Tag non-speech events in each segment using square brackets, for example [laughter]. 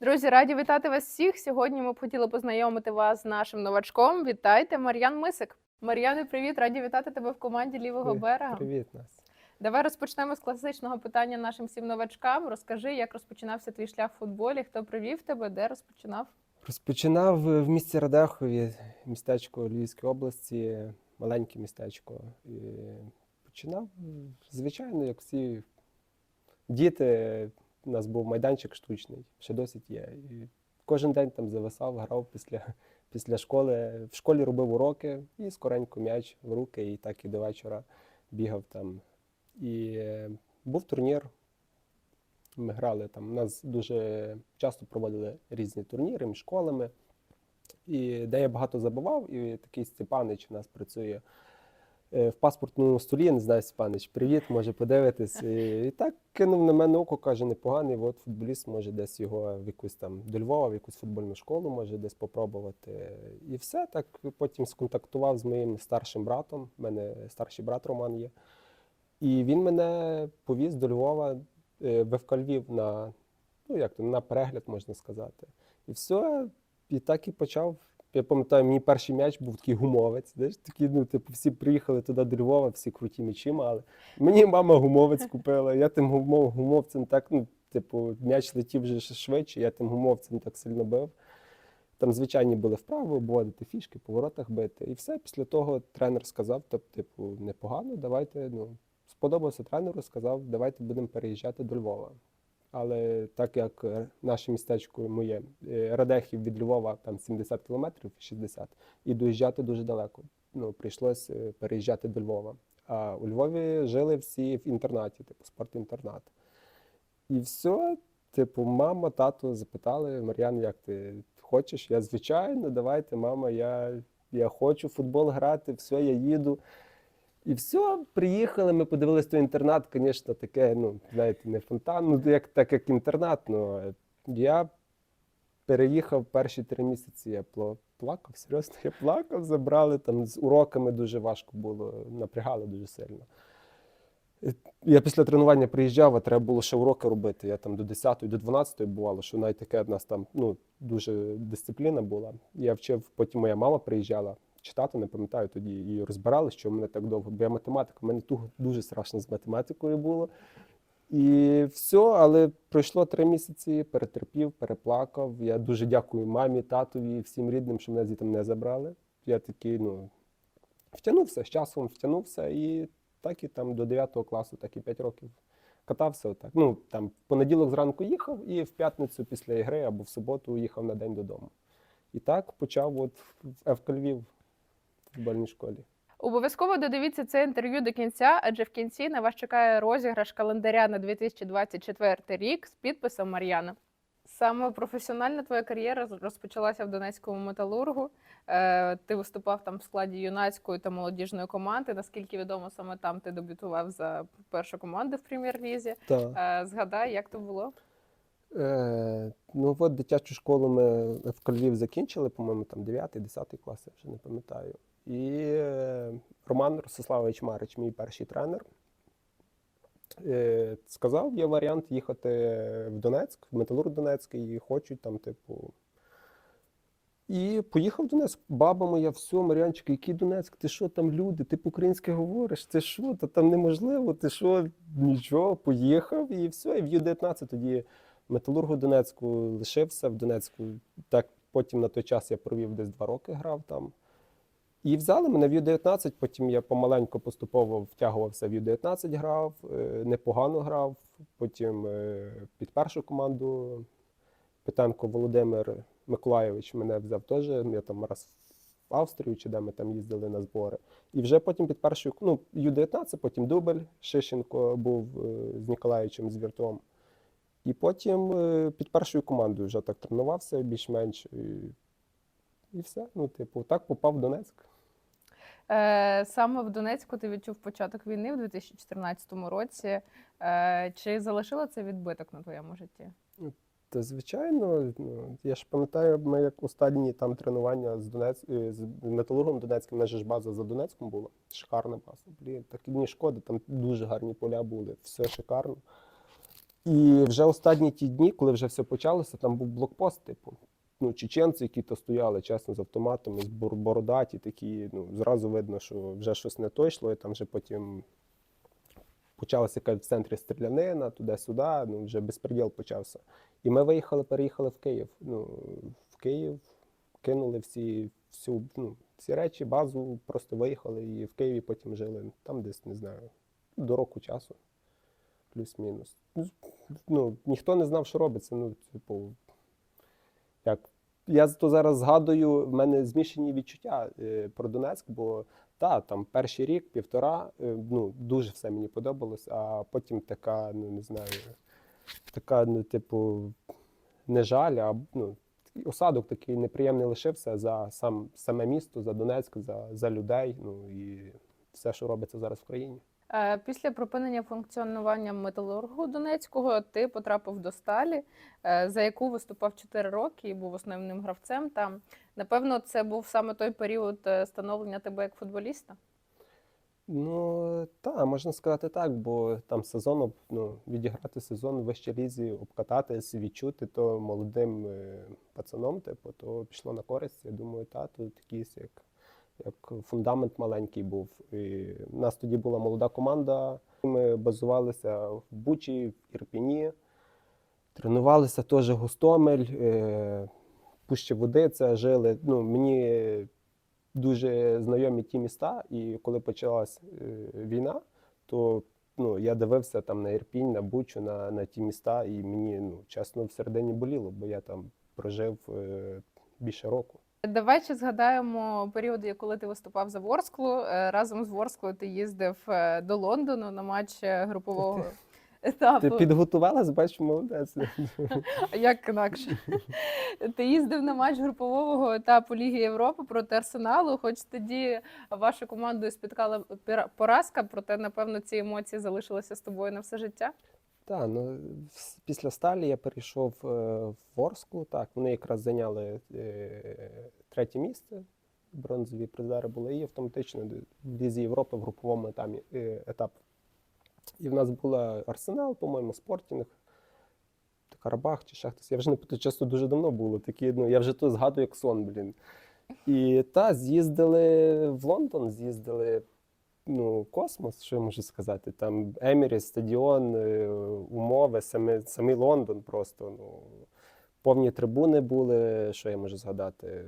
Друзі, раді вітати вас всіх. Сьогодні ми б хотіли познайомити вас з нашим новачком. Вітайте, Мар'ян Мисик. Мар'яне, привіт, раді вітати тебе в команді лівого При- берега. Привіт, Настя. Давай розпочнемо з класичного питання нашим всім новачкам. Розкажи, як розпочинався твій шлях в футболі, хто привів тебе, де розпочинав? Розпочинав е, в місті Радехові, містечко Львівської області, маленьке містечко. І починав, звичайно, як всі діти. У нас був майданчик штучний, ще досить є. І кожен день там зависав, грав після, [laughs] після школи. В школі робив уроки і скоренько м'яч в руки, і так і до вечора бігав там. І е, був турнір. Ми грали там. У нас дуже часто проводили різні турніри між школами. І де я багато забував, і такий Степанич у нас працює в паспортному столі. Я не знаю, Степанич, привіт, може подивитись. І, і так кинув на мене око, каже, непоганий. От футболіст може десь його в якусь там до Львова, в якусь футбольну школу, може десь попробувати. І все так потім сконтактував з моїм старшим братом. У мене старший брат Роман є. І він мене повіз до Львова е, в ФК Львів на, ну як то, на перегляд, можна сказати. І все, і так і почав. Я пам'ятаю, мій перший м'яч був такий гумовець. Знаєш, такий, ну, типу, всі приїхали туди до Львова, всі круті м'ячі мали. Мені мама гумовець купила. Я тим гумов, гумовцем так, ну, типу, м'яч летів вже швидше, я тим гумовцем так сильно бив. Там звичайні були вправи, обводити фішки, по воротах бити. І все. Після того тренер сказав: типу, непогано, давайте. Ну, сподобався тренеру, сказав, давайте будемо переїжджати до Львова. Але так як е, наше містечко моє, е, Радехів від Львова там 70 кілометрів, 60, і доїжджати дуже далеко. Ну, прийшлось е, переїжджати до Львова. А у Львові жили всі в інтернаті, типу спортінтернат. І все, типу, мама, тато запитали, Мар'ян, як ти хочеш? Я звичайно, давайте, мама, я, я хочу в футбол грати, все, я їду. І все, приїхали, ми подивились той інтернат, звісно, таке, ну, знаєте, не фонтан, ну, як, так як інтернат. Ну, я переїхав перші три місяці, я плакав, серйозно, я плакав, забрали, там з уроками дуже важко було, напрягали дуже сильно. Е, Я після тренування приїжджав, а треба було ще уроки робити. Я там до 10 до 12 бувало, що навіть таке в нас там ну, дуже дисципліна була. Я вчив, потім моя мама приїжджала читати, не пам'ятаю тоді, і розбирали, що в мене так довго. Бо я математика, в мене туго дуже страшно з математикою було. І все, але пройшло три місяці, перетерпів, переплакав. Я дуже дякую мамі, татові, всім рідним, що мене звідти не забрали. Я такий, ну, втягнувся, з часом втягнувся, і так і там до 9 класу, так і 5 років катався. Отак. Ну, там, в понеділок зранку їхав, і в п'ятницю після ігри або в суботу їхав на день додому. І так почав от в ФК Львів футбольній школі. Обов'язково додивіться це інтерв'ю до кінця, адже в кінці на вас чекає розіграш календаря на 2024 рік з підписом Мар'яна. Саме професіональна твоя кар'єра розпочалася в Донецькому металургу. Е, ти виступав там в складі юнацької та молодіжної команди. Наскільки відомо, саме там ти дебютував за першу команду в прем'єр-лізі. Так. Е, згадай, як то було? Е, ну от дитячу школу ми в Львів закінчили, по-моєму, там 9-10 клас, я вже не пам'ятаю. І е, Роман Ростиславович Марич, мій перший тренер, е, сказав, є варіант їхати в Донецьк, в Металург Донецький, і хочуть там, типу. І поїхав в Донецьк. Баба моя, все, Мар'янчик, який Донецьк? Ти що там люди? Ти по-українськи говориш? Ти що? Та там неможливо, ти що? Нічого, поїхав і все. І в Ю-19 тоді Металургу Донецьку лишився в Донецьку. Так потім на той час я провів десь два роки, грав там. І взяли мене в Ю-19, потім я помаленьку поступово втягувався в Ю-19, грав, е, непогано грав. Потім е, під першу команду Питенко Володимир Миколайович мене взяв теж. Я там раз в Австрію чи де ми там їздили на збори. І вже потім під першою, ну, Ю-19, потім Дубль, Шишенко був е, з Ніколаєвичем Віртом. І потім під першою командою вже так тренувався більш-менш. І, все. Ну, типу, так попав в Донецьк. Е, саме в Донецьку ти відчув початок війни в 2014 році. Е, чи залишило це відбиток на твоєму житті? Та звичайно, ну, я ж пам'ятаю, ми як останні там тренування з Донець е, з металургом Донецьким, наша ж база за Донецьком була. Шикарна база. Блін, так мені шкода, там дуже гарні поля були, все шикарно. І вже останні ті дні, коли вже все почалося, там був блокпост, типу. Ну, чеченці, які то стояли, чесно, з автоматами, з бор- бородаті, такі, ну, зразу видно, що вже щось не то йшло, і там вже потім почалася якась в центрі стрілянина, туди-сюди, ну, вже безпреділ почався. І ми виїхали, переїхали в Київ. Ну, в Київ кинули всі, всю, ну, всі речі, базу, просто виїхали і в Києві потім жили. Там десь, не знаю, до року часу. Плюс-мінус. Ну, Ну, ніхто не знав, що робиться. Ну, типу, як. Я то зараз згадую, в мене змішані відчуття е, про Донецьк, бо та, там перший рік, півтора, е, ну, дуже все мені подобалось, а потім така, ну не знаю, така, ну, типу, не жаль, а ну, осадок такий неприємний лишився за сам, саме місто, за Донецьк, за, за людей, ну і все, що робиться зараз в країні. Е, Після припинення функціонування металургу Донецького ти потрапив до сталі, е, за яку виступав 4 роки і був основним гравцем. Там напевно це був саме той період е, становлення тебе як футболіста. Ну, так, можна сказати так, бо там сезон, ну, відіграти сезон в вищій лізі, обкататись, відчути то молодим пацаном, типу, то пішло на користь. Я думаю, та, тут якийсь як, як фундамент маленький був. І в нас тоді була молода команда. Ми базувалися в Бучі, в Ірпіні, тренувалися теж Гостомель, е, Пуще Водиця, жили. Ну, мені дуже знайомі ті міста, і коли почалась е, війна, то ну, я дивився там на Ірпінь, на Бучу, на, на ті міста, і мені ну, чесно всередині боліло, бо я там прожив е, більше року. Давай ще згадаємо періоди, коли ти виступав за Ворсклу. Е, Разом з Ворсклою ти їздив е, до Лондону на матч групового етапу. Ти підготувалась, бачиш, молодець. Як інакше? Ти їздив на матч групового етапу Ліги Європи проти Арсеналу, хоч тоді вашу команду спіткала поразка, проте, напевно, ці емоції залишилися з тобою на все життя. Так, ну після сталі я перейшов е, в Ворсклу. Так, вони якраз зайняли е, третє місце. Бронзові призери були і автоматично в Лізі Європи в груповому етапі, е, етапі. І в нас була Арсенал, по-моєму, Спортінг, Карабах чи хтось. Я вже не пам'ятаю, чесно, дуже давно було. Такі, ну, я вже то згадую як сон, блін. І та, з'їздили в Лондон, з'їздили ну, космос, що я можу сказати. Там Емірі, стадіон, е, умови, самі, самий Лондон просто. Ну, повні трибуни були, що я можу згадати.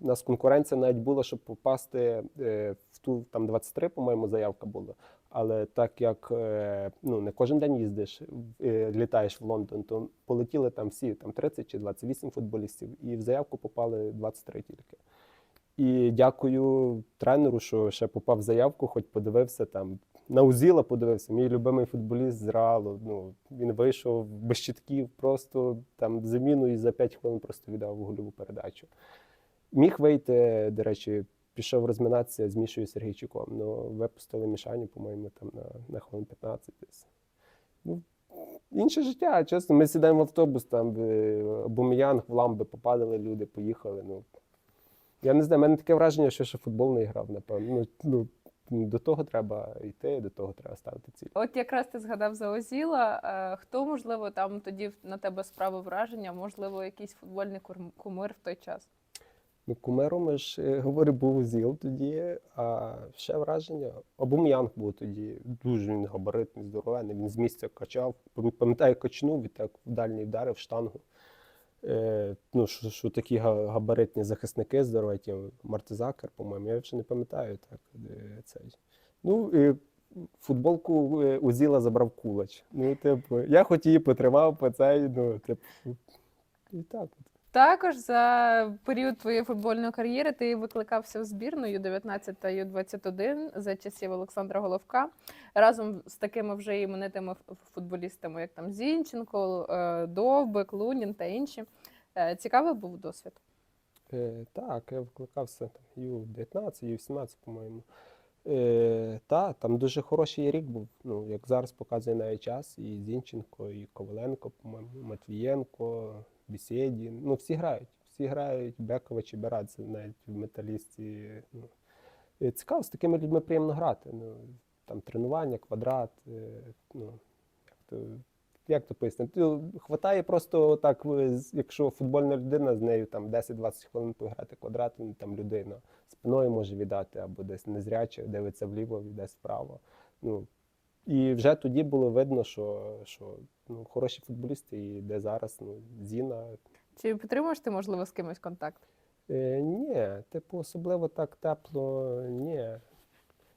У нас конкуренція навіть була, щоб попасти е, в ту там 23, по-моєму, заявка була. Але так як е, ну, не кожен день їздиш, літаєш в Лондон, то полетіли там всі там 30 чи 28 футболістів, і в заявку попали 23 тільки. І дякую тренеру, що ще попав заявку, хоч подивився там. На Узіла подивився, мій любимий футболіст з Реалу. Ну, він вийшов без щитків, просто там заміну і за 5 хвилин просто віддав гольову передачу. Міг вийти, до речі, пішов розминатися з Мішою Сергійчуком. Ну, випустили Мішаню, по-моєму, там на, на хвилин 15 десь. Ну, інше життя, чесно. Ми сідаємо в автобус, там Бум'янг, в Ламби попадали люди, поїхали. Ну, я не знаю, в мене таке враження, що ще футбол не грав, напевно. Ну, ну, до того треба йти, до того треба ставити ціль. От якраз ти згадав за Озіла. Е, Хто, можливо, там тоді на тебе справив враження, можливо, якийсь футбольний кумир в той час? Ну, кумиром я ж е, говорю, був ЗІЛ тоді, а ще враження. Обум'янг був тоді. Дуже він габаритний, здоровений. Він з місця качав. Пам'ятаю, качнув і так в дальній вдарив штангу. Е, ну, що, що такі габаритні захисники здорові, ті Мартизакер, по-моєму, я вже не пам'ятаю так. Цей. Ну, і футболку е, у Зіла забрав кулач. Ну, типу, я хоч її потримав по цей, ну, типу, і так. Також за період твоєї футбольної кар'єри ти викликався в збірну Ю-19 та Ю-21 за часів Олександра Головка разом з такими вже іменитими футболістами, як там Зінченко, е, Довбик, Лунін та інші. Е, Цікавий був досвід. Е, так, я викликався там Ю-19, Ю-18, по-моєму. Е, та, там дуже хороший рік був. Ну, як зараз показує навіть час, і Зінченко, і Коваленко, по-моєму, Матвієнко, Бісєдін. Ну, всі грають. Всі грають, Бекович і Берадзе навіть в металісті. Ну. Е, Цікаво, з такими людьми приємно грати. Ну, там тренування, квадрат. Е, ну, як то, як то пояснити? Ну, Хватає просто так, якщо футбольна людина, з нею там 10-20 хвилин пограти квадрат, ну, там людина спиною може віддати, або десь незряче, дивиться вліво, десь вправо. Ну, і вже тоді було видно, що, що ну, хороші футболісти, і де зараз ну, Зіна. Чи підтримуєш ти, можливо, з кимось контакт? Е, ні, типу, особливо так тепло, ні.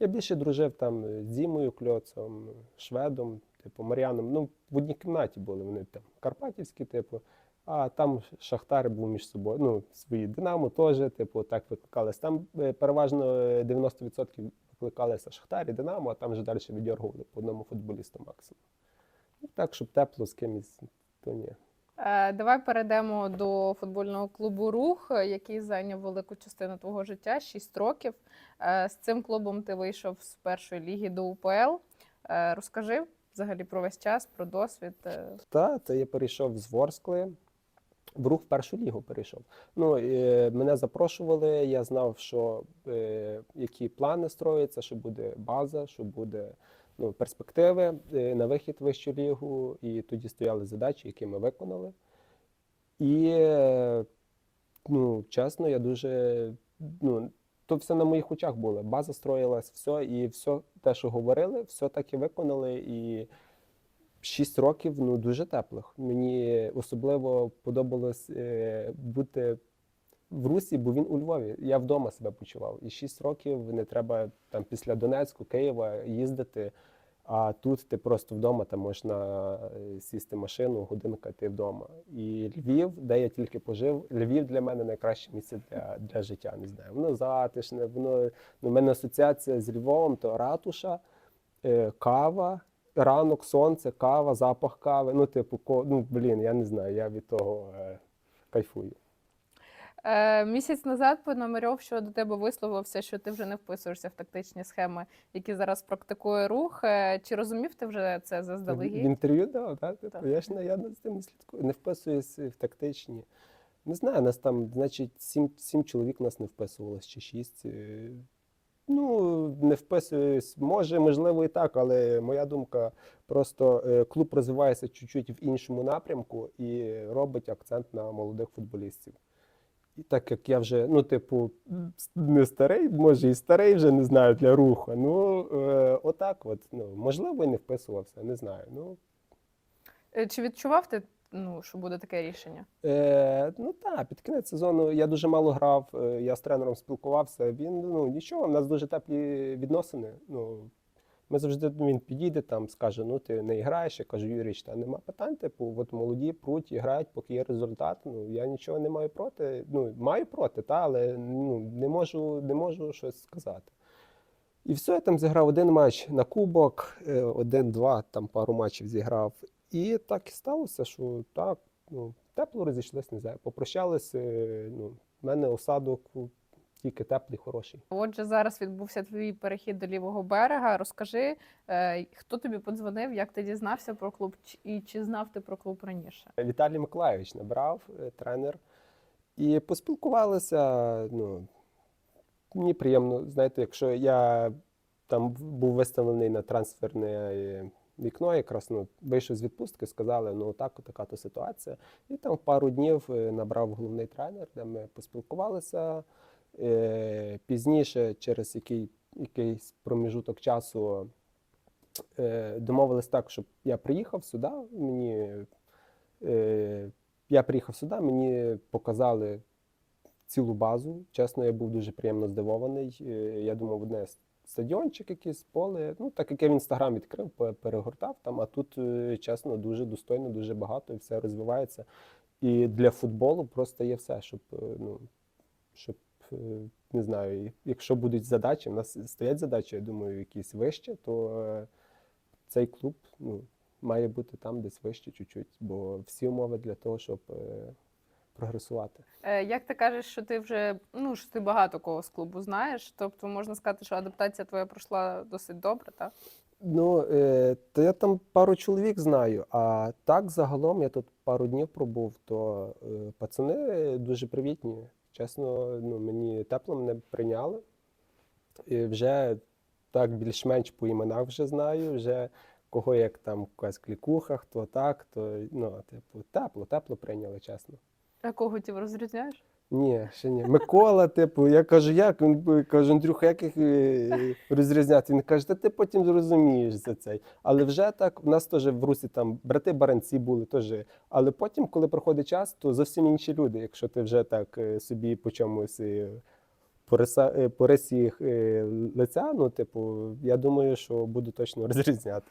Я більше дружив там з Дімою Кльоцом, Шведом, типу, Мар'яном. Ну, в одній кімнаті були вони там карпатівські, типу, а там Шахтар був між собою. Ну, свої Динамо теж, типу, так викликалися. Там е, переважно е, 90% викликалися Шахтар і Динамо, а там вже далі віддергували по одному футболісту максимум. Ну, так, щоб тепло з кимось, то ні. Е, Давай перейдемо до футбольного клубу Рух, який зайняв велику частину твого життя 6 років. Е, З цим клубом ти вийшов з першої ліги до УПЛ. Е, Розкажи взагалі про весь час, про досвід. Та, то я перейшов з Ворскли. В рух в першу лігу перейшов. Ну, е, мене запрошували, я знав, що е, які плани строяться, що буде база, що буде ну, перспективи е, на вихід в вищу лігу. І тоді стояли задачі, які ми виконали. І, ну, чесно, я дуже. Ну, то все на моїх очах було. База строїлась, все, і все те, що говорили, все так і виконали. І Шість років ну дуже теплих. Мені особливо подобалось е, бути в Русі, бо він у Львові. Я вдома себе почував. І шість років не треба там після Донецьку, Києва їздити. А тут ти просто вдома там можна е, сісти в машину, годинка ти вдома. І Львів, де я тільки пожив, Львів для мене найкраще місце для, для життя. Не знаю. Воно затишне, воно ну, в мене асоціація з Львовом, то ратуша, е, кава ранок, сонце, кава, запах кави. Ну, типу, ко... ну, блін, я не знаю, я від того е, кайфую. Е, Місяць назад Пономарьов щодо тебе висловився, що ти вже не вписуєшся в тактичні схеми, які зараз практикує рух. Е, Чи розумів ти вже це В, в інтерв'ю дав, так? Типу, Так. я ж не, я з тим не слідкую, не вписуюсь в тактичні. Не знаю, нас там, значить, сім, сім чоловік нас не вписувалось чи шість. Ну, не вписуюсь. Може, можливо, і так, але моя думка просто е, клуб розвивається чуть-чуть в іншому напрямку і робить акцент на молодих футболістів. І так як я вже, ну, типу, не старий, може і старий вже не знаю для руху. Ну, е, отак, от, ну, можливо, і не вписувався, не знаю. Ну, Е, Чи відчував ти, ну, що буде таке рішення? Е, ну так, під кінець сезону я дуже мало грав, е, я з тренером спілкувався. Він ну нічого, в нас дуже теплі відносини. Ну, ми завжди він підійде там, скаже: ну ти не граєш. Я кажу, Юріч, та нема питань. Типу, от молоді пруть і грають, поки є результат. Ну я нічого не маю проти. Ну, маю проти, та, але ну, не можу, не можу щось сказати. І все, я там зіграв один матч на кубок, е, один-два, там пару матчів зіграв. І так і сталося, що так, ну, тепло розійшлися, не знаю, попрощалися. е, Ну, в мене осадок тільки теплий, хороший. Отже, зараз відбувся твій перехід до лівого берега. Розкажи, е, хто тобі подзвонив, як ти дізнався про клуб, і чи знав ти про клуб раніше? Віталій Миколайович набрав е, тренер. І поспілкувалися. Ну, мені приємно, знаєте, якщо я там був виставлений на трансферне е, вікно, якраз ну, вийшов з відпустки, сказали, ну так, така то ситуація. І там пару днів е, набрав головний тренер, де ми поспілкувалися. Е, Пізніше, через який, якийсь проміжуток часу, е, домовились так, щоб я приїхав сюди. Мені Я приїхав сюди, мені показали цілу базу. Чесно, я був дуже приємно здивований. Я думав, одне стадіончик, якийсь поле. Ну, так як я в інстаграм відкрив, перегортав там, а тут, е, чесно, дуже достойно, дуже багато і все розвивається. І для футболу просто є все, щоб, е, ну, щоб е, не знаю, якщо будуть задачі, в нас стоять задачі, я думаю, якісь вище, то цей клуб ну, має бути там десь вище чуть-чуть, бо всі умови для того, щоб прогресувати. Е, Як ти кажеш, що ти вже ну що ти багато кого з клубу знаєш? Тобто можна сказати, що адаптація твоя пройшла досить добре, так? Ну, е, то я там пару чоловік знаю, а так загалом я тут пару днів пробув, то е, пацани дуже привітні. Чесно, ну, мені тепло мене прийняли. І вже так більш-менш по іменах вже знаю, вже кого як там якась клікуха, хто так, то ну, типу, тепло, тепло прийняли, чесно. А кого ти розрізняєш? Ні, ще ні. Микола, типу, я кажу, як? Він каже, Андрюха, як їх е, розрізняти? Він каже, та ти потім зрозумієш за цей. Але вже так, в нас теж в Русі там брати баранці були теж. Але потім, коли проходить час, то зовсім інші люди, якщо ти вже так е, собі по чомусь е, по, рисі лиця, ну, типу, я думаю, що буду точно [laughs] розрізняти.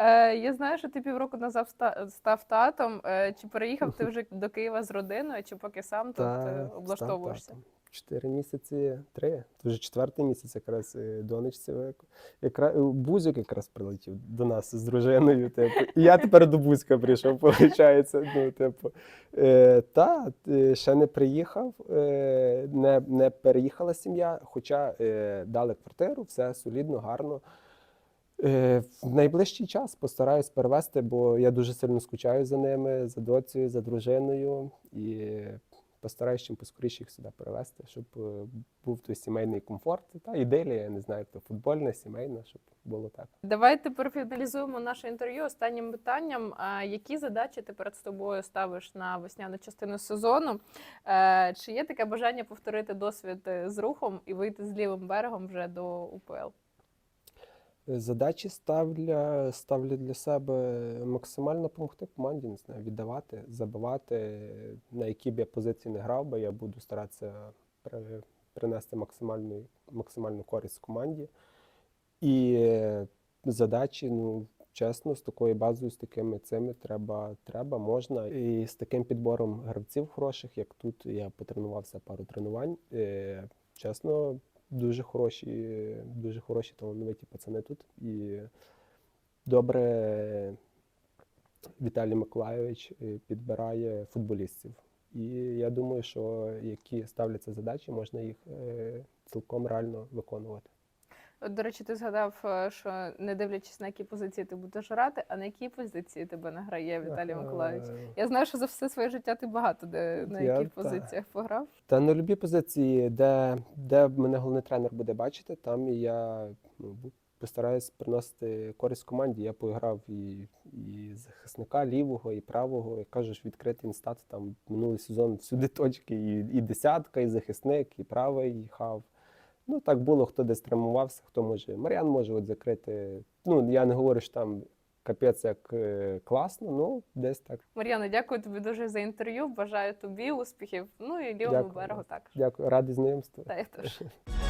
Е, я знаю, що ти півроку назад ста- став татом. Е, чи переїхав ти вже до Києва з родиною, чи поки сам тут Та, е, став облаштовуєшся? татом. Чотири місяці, три. Це вже четвертий місяць якраз е, донечці. велико- Якраз Бузик якраз прилетів до нас з дружиною. Типу. І я тепер до Бузька прийшов, виходить. Ну, типу. Е, та, е, ще не приїхав, е, не, не переїхала сім'я, хоча е, дали квартиру, все солідно, гарно. Е, В найближчий час постараюсь перевести, бо я дуже сильно скучаю за ними, за доцею, за дружиною. І постараюсь чим поскоріше їх сюди перевести, щоб е, був той сімейний комфорт. Та ідилія, я не знаю, то футбольна, сімейна, щоб було так. Давай тепер фіналізуємо наше інтерв'ю останнім питанням. Які задачі ти перед собою ставиш на весняну частину сезону? Е, Чи є таке бажання повторити досвід з рухом і вийти з лівим берегом вже до УПЛ? Задачі ставлю, ставлю для себе максимально допомогти команді, не знаю, віддавати, забивати. На якій б я позиції не грав би, я буду старатися при- принести максимальну, максимальну користь команді. І задачі, ну, чесно, з такою базою, з такими цими треба, треба, можна. І з таким підбором гравців хороших, як тут, я потренувався пару тренувань. Е, Чесно, дуже хороші, дуже хороші талановиті пацани тут. І добре Віталій Миколайович е, підбирає футболістів. І я думаю, що які ставляться задачі, можна їх е, цілком реально виконувати. От, до речі, ти згадав, е, що не дивлячись на які позиції ти будеш грати, а на які позиції тебе награє Віталій Миколаївич. Я знаю, що за все своє життя ти багато де на Я- яких та. позиціях пограв. Та на любі позиції, де, де мене головний тренер буде бачити, там я ну, постараюсь приносити користь команді. Я поіграв і, і захисника лівого, і правого. Як кажеш, відкритий інстат. Там минулий сезон всюди точки, і, і десятка, і захисник, і правий, і хав. Ну так було, хто десь травмувався, хто може. Мар'ян може от закрити. Ну, я не говорю, що там капець як е, класно, ну десь так. Мар'яна, дякую тобі дуже за інтерв'ю. Бажаю тобі успіхів. Ну і лівому берегу також. Дякую, радий знайомству. Та я теж. [laughs]